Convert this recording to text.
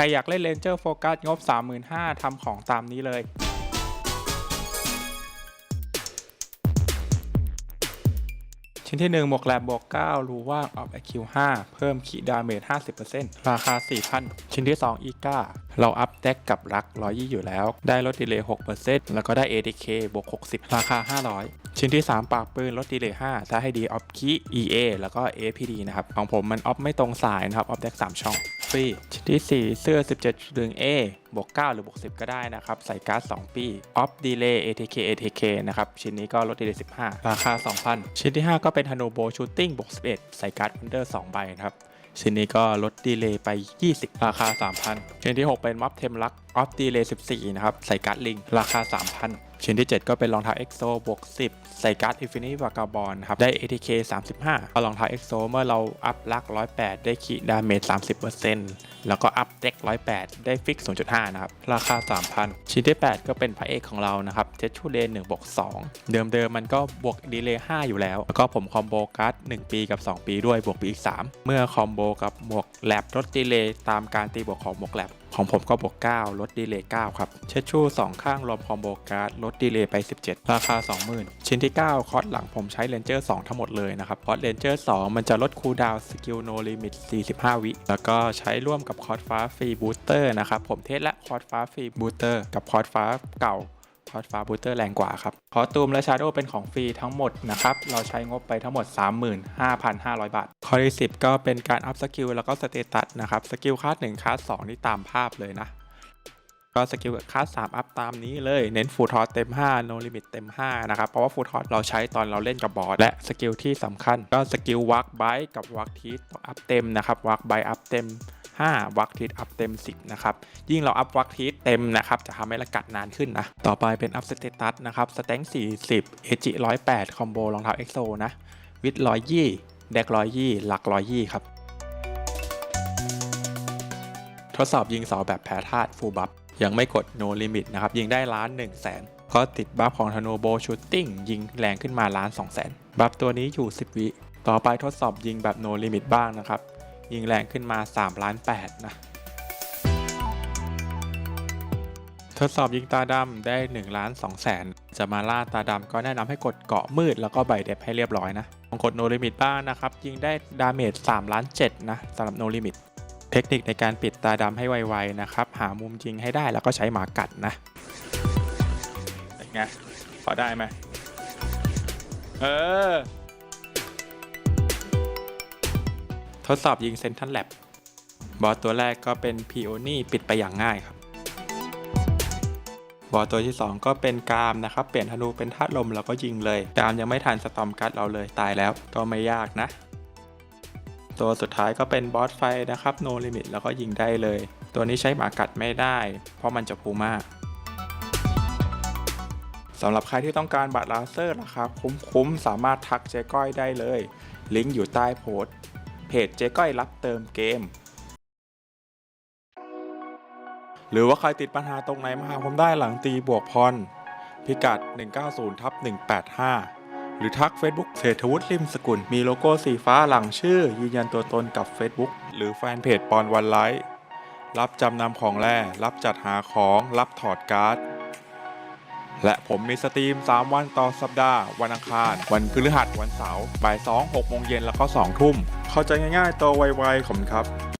รอยากเล่นเลนเจอร์โฟกัสงบ 35,000ทำของตามนี้เลยชิ้นที่ 1 หมวกแลบบวก9รูว่างออฟ IQ 5เพิ่มขีดดาเมจ 50%ราคา 4,000 ชิ้นที่ 2 อีกาเราอัพแต็กกับรัก 120 อยู่แล้ว ได้ลดดีเลย์ 6%แล้วก็ได้ ADK บวก 60 ราคา 500 ชิ้นที่ 3 ปากปืนลดดีเลย์ 5 ถ้าให้ดีออฟคี EA แล้วก็ APD นะครับ ของผมมันออฟไม่ตรงสายนะครับ ออฟแต็ก3 ช่อง ฟรีชิ้นที่ 4 เสื้อ 17.1 A บวก 9 หรือบวก 10 ก็ได้นะครับ ใส่การ์ด 2 ปีออฟดีเลย์ ATK ATK นะครับ ชิ้นนี้ก็ลดดีเลย์15 ราคา 2,000 ชิ้นที่ 5 ก็เป็นธนูโบชูตติ้งบวก 11 ใส่การ์ดวันเดอร์2ใบนะครับชิ้นนี้ก็ลดดีเลย์ไป 20 ราคา 3,000 ชิ้นที่ 6 เป็นม็อบเทมลักออฟดีเลย์14 นะครับ ใส่การ์ดลิง ราคา 3,000 ชิ้นที่ 7 ก็เป็นรองเท้าเอ็กโซบวก 10 ใส่การ์ดอินฟินิตี้วากาบอลครับ ได้ ATK 35เอารองเท้าเอ็กโซเมื่อเราอัพลัก108 ได้ขีดาเมจ30%แล้วก็อัพเด็ก108 ได้ฟิก 0.5 นะครับ ราคา 3,000 ชิ้นที่ 8 ก็เป็นพระเอกของเรานะครับเจชูเลน1บวก2เดิมเดิมๆมันก็บวกดีเลย์5อยู่แล้ว แล้วก็ผมคอมโบการ์ด1 ปีกับ 2 ปีด้วยบวกปีอีก 3 เมื่อคอมโบกับหมวกแลบลดดีเลย์ตามการตีบวกของหมวกแลบของผมก็บวก 9 ลดดีเลย์9ครับเชดชู2 ข้างรวมคอมโบการ์ดดดีเลย์ไป 17 ราคา 20,000 ชิ้นที่ 9 คอร์สหลังผมใช้เลนเจอร์2ทั้งหมดเลยนะครับคอร์สเลนเจอร์2มันจะลดคูลดาวน์สกิลโนลิมิต 45 วิ แล้วก็ใช้ร่วมกับคอร์สฟ้าฟรีบูสเตอร์นะครับผมเทสและคอร์สฟ้าฟรีบูสเตอร์กับคอร์สฟ้าเก่าคอร์สฟ้าบูสเตอร์แรงกว่าครับ คอสตูมและชาร์โดว์เป็นของฟรีทั้งหมดนะครับ เราใช้งบไปทั้งหมด 35,500 บาทข้อที่10ก็เป็นการอัพสกิลแล้วก็สเตตัสนะครับ สกิลคาส1คาส2นี่ตามภาพเลยนะ ก็สกิลคลาส3อัพตามนี้เลยเน้นฟูทอสเต็ม 5 โนลิมิตเต็ม 5 นะครับ เพราะว่าฟูทอสเราใช้ตอนเราเล่นกับบอสและสกิลที่สำคัญ ก็สกิลวักไบกับวักทีต้องอัพเต็มนะครับวักไบอัพเต็ม5วักทีอัพเต็ม 10 นะครับ ยิ่งเราอัพวักทีเต็มนะครับ จะทำให้รากัดนานขึ้นนะ ต่อไปเป็นอัพสเตตัสนะครับสแต็ง40 เอจิ108 คอมโบรองเท้าเอ็กโซนะ วิด120เด็ก120หลัก120ครับ ทดสอบยิงเสาแบบแพ้ธาตุฟูลบัฟ ยังไม่กด no limit นะครับ ยิงได้ล้าน1 0 0 0 0แสนก็ติดบัฟของธนูโบชูตติ้งยิงแรงขึ้นมาล้าน2 0 0แสนบัฟตัวนี้อยู่ 10 วิ ต่อไปทดสอบยิงแบบ no limit บ้างนะครับ ยิงแรงขึ้นมา3ล้าน8นะทดสอบยิงตาดำได้1ล้าน2แสนจะมาล่าตาดำก็แนะนำให้กดเกาะมืดแล้วก็ใบเด็บให้เรียบร้อยนะลองกด no limit บ้างนะครับ ยิงได้ดาเมจ3ล้าน7นะสำหรับ no limit เทคนิคในการปิดตาดำให้ไวๆนะครับ หามุมยิงให้ได้แล้วก็ใช้หมากัดนะเป็นไงพอได้ไหมเออ ทดสอบยิงเซนทันแลบบอสตัวแรกก็เป็นพีโอนี่ปิดไปอย่างง่ายครับ บอสตัวที่ 2 ก็เป็นกามนะครับ เปลี่ยนธนูเป็นธาตุลมแล้วก็ยิงเลย กามยังไม่ทันสตอมกัดเราเลยตายแล้วก็ไม่ยากนะ ตัวสุดท้ายก็เป็นบอสไฟนะครับโนลิมิตแล้วก็ยิงได้เลย ตัวนี้ใช้หมากัดไม่ได้ เพราะมันจะพูมากสำหรับใครที่ต้องการบัตรลาเซอร์ราคาคุ้มๆ สามารถทักเจ๊ก้อยได้เลย ลิงก์อยู่ใต้โพสต์ เพจเจ๊ก้อยรับเติมเกม หรือว่าใครติดปัญหาตรงไหนมาหาผมได้หลังตีบวกพร พิกัด 190ทับ185 หรือทัก Facebook เศรษฐวุฒิริมสกุล มีโลโก้สีฟ้าหลังชื่อ ยืนยันตัวตนกับ Facebook หรือแฟนเพจปอนวันไลท์รับจำนำของแร่รับจัดหาของ รับถอดการ์ด และผมมีสตรีม 3 วันต่อสัปดาห์ วันอังคาร วันพฤหัสวันเสาร์บ่าย2 6โมงเย็นแล้วก็ 2 ทุ่ม เข้าใจง่ายๆโตวไวๆขอบคุณครับ